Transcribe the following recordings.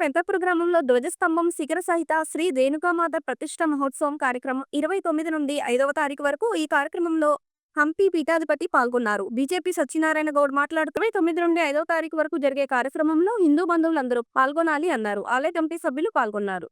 పెద్దపుర గ్రామంలో ధ్వజస్తంభం శిఖర సహిత శ్రీ రేణుకామాత ప్రతిష్ట మహోత్సవం కార్యక్రమం ఇరవై తొమ్మిది నుండి ఐదవ తారీఖు వరకు ఈ కార్యక్రమంలో హంపి పీఠాధిపతి పాల్గొన్నారు. బీజేపీ సత్యనారాయణ గౌడ్ మాట్లాడుతూ ఇరవై తొమ్మిది నుండి ఐదవ తారీఖు వరకు జరిగే కార్యక్రమంలో హిందూ బంధువులందరూ పాల్గొనాలి అన్నారు. ఆలయ కమిటీ సభ్యులు పాల్గొన్నారు.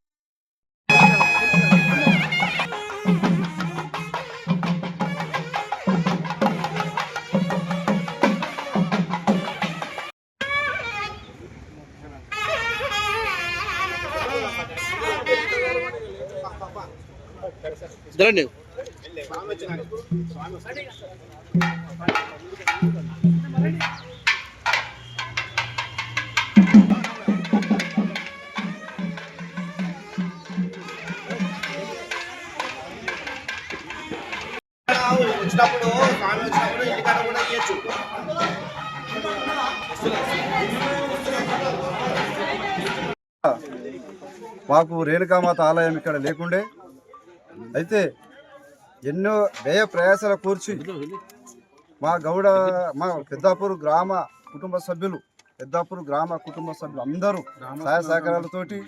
జరండి వచ్చినప్పుడు స్వామి వచ్చినప్పుడు ఇంటికాడ కూడా ఇవ్వచ్చు మాకు రేణుకామాత ఆలయం ఇక్కడ లేకుండే అయితే ఎన్నో వ్యయ ప్రయాసాల కూర్చి మా గౌడ మా పెద్దాపూర్ గ్రామ కుటుంబ సభ్యులు పెద్దాపూర్ గ్రామ కుటుంబ సభ్యులు అందరూ సహాయ సహకారాలతోటి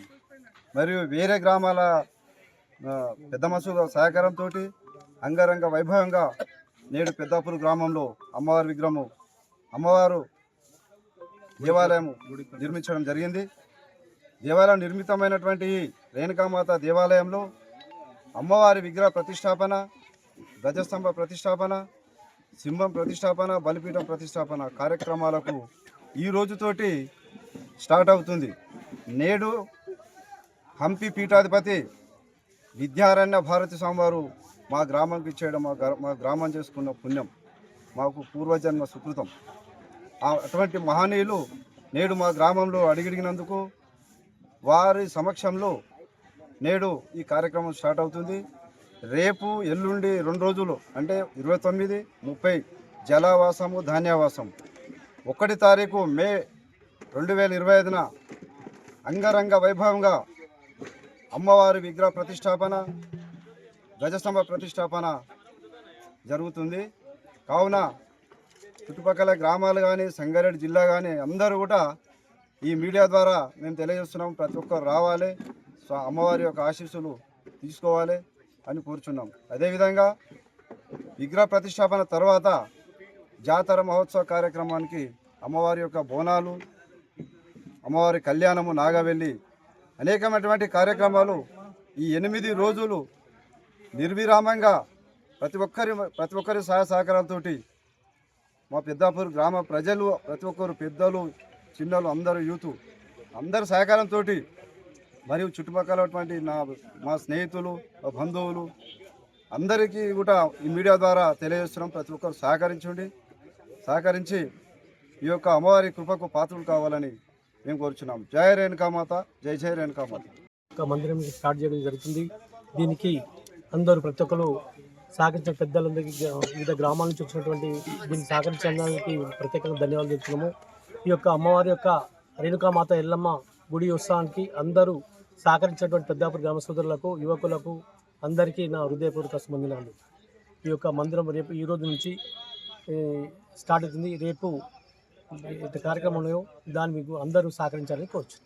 మరియు వేరే గ్రామాల పెద్ద మసూద సహకారంతో అంగరంగ వైభవంగా నేడు పెద్దాపూర్ గ్రామంలో అమ్మవారి విగ్రహము అమ్మవారు దేవాలయం నిర్మించడం జరిగింది. దేవాలయం నిర్మితమైనటువంటి రేణుకామాత దేవాలయంలో అమ్మవారి విగ్రహ ప్రతిష్టాపన ధ్వజస్తంభ ప్రతిష్టాపన సింహం ప్రతిష్టాపన బలిపీఠం ప్రతిష్టాపన కార్యక్రమాలకు ఈ రోజుతోటి స్టార్ట్ అవుతుంది. నేడు హంపి పీఠాధిపతి విద్యారణ్య భారతి స్వామివారు మా గ్రామంకి ఇచ్చేయడం మా మా గ్రామం చేసుకున్న పుణ్యం మాకు పూర్వజన్మ సుకృతం. అటువంటి మహనీయులు నేడు మా గ్రామంలో అడిగిడిగినందుకు వారి సమక్షంలో నేడు ఈ కార్యక్రమం స్టార్ట్ అవుతుంది. రేపు ఎల్లుండి రెండు రోజులు అంటే ఇరవై తొమ్మిది ముప్పై జలావాసము ధాన్యావాసం. ఒకటి తారీఖు మే రెండు వేల ఇరవై ఐదున అంగరంగ వైభవంగా అమ్మవారి విగ్రహ ప్రతిష్టాపన గజస్తంభ ప్రతిష్టాపన జరుగుతుంది. కావున చుట్టుపక్కల గ్రామాలు కానీ సంగారెడ్డి జిల్లా కానీ అందరూ కూడా ఈ మీడియా ద్వారా మేము తెలియజేస్తున్నాం ప్రతి ఒక్కరు రావాలి. అమ్మవారి యొక్క ఆశీస్సులు తీసుకోవాలి అని కోరుచున్నాం. అదేవిధంగా విగ్రహ ప్రతిష్టాపన తర్వాత జాతర మహోత్సవ కార్యక్రమానికి అమ్మవారి యొక్క బోనాలు అమ్మవారి కళ్యాణము నాగవెల్లి అనేకమైనటువంటి కార్యక్రమాలు ఈ ఎనిమిది రోజులు నిర్విరామంగా ప్రతి ఒక్కరి ప్రతి ఒక్కరి సహాయ సహకారాలతోటి మా పెద్దాపూర్ గ్రామ ప్రజలు ప్రతి ఒక్కరు పెద్దలు చిన్నలు అందరూ యూత్ అందరి సహకారంతో మరియు చుట్టుపక్కలటువంటి నా మా స్నేహితులు మా బంధువులు అందరికీ కూడా ఈ మీడియా ద్వారా తెలియజేస్తున్నాం. ప్రతి ఒక్కరు సహకరించండి. సహకరించి ఈ యొక్క అమ్మవారి కృపకు పాత్రలు కావాలని మేము కోరుచున్నాం. జయ రేణుకామాత జై జయ రేణుకామాత. ఒక మందిరం స్టార్ట్ చేయడం జరుగుతుంది. దీనికి అందరూ ప్రతి ఒక్కరు సహకరించిన పెద్దలందరికీ వివిధ గ్రామాల నుంచి వచ్చినటువంటి దీన్ని సహకరించడానికి ప్రత్యేకంగా ధన్యవాదాలు చెప్తున్నాము ఈ యొక్క అమ్మవారి యొక్క రేణుకామాత ఎల్లమ్మ గుడి ఉత్సవానికి అందరూ సహకరించినటువంటి పెద్దాపురి గ్రామ సోదరులకు యువకులకు అందరికీ నా హృదయపూర్వక స్పందనాలు ఈ యొక్క మందిరం రేపు ఈ రోజు నుంచి స్టార్ట్ అవుతుంది. రేపు కార్యక్రమంలో కార్యక్రమం ఉన్నాయో దాన్ని మీకు అందరూ సహకరించాలని కోరుచు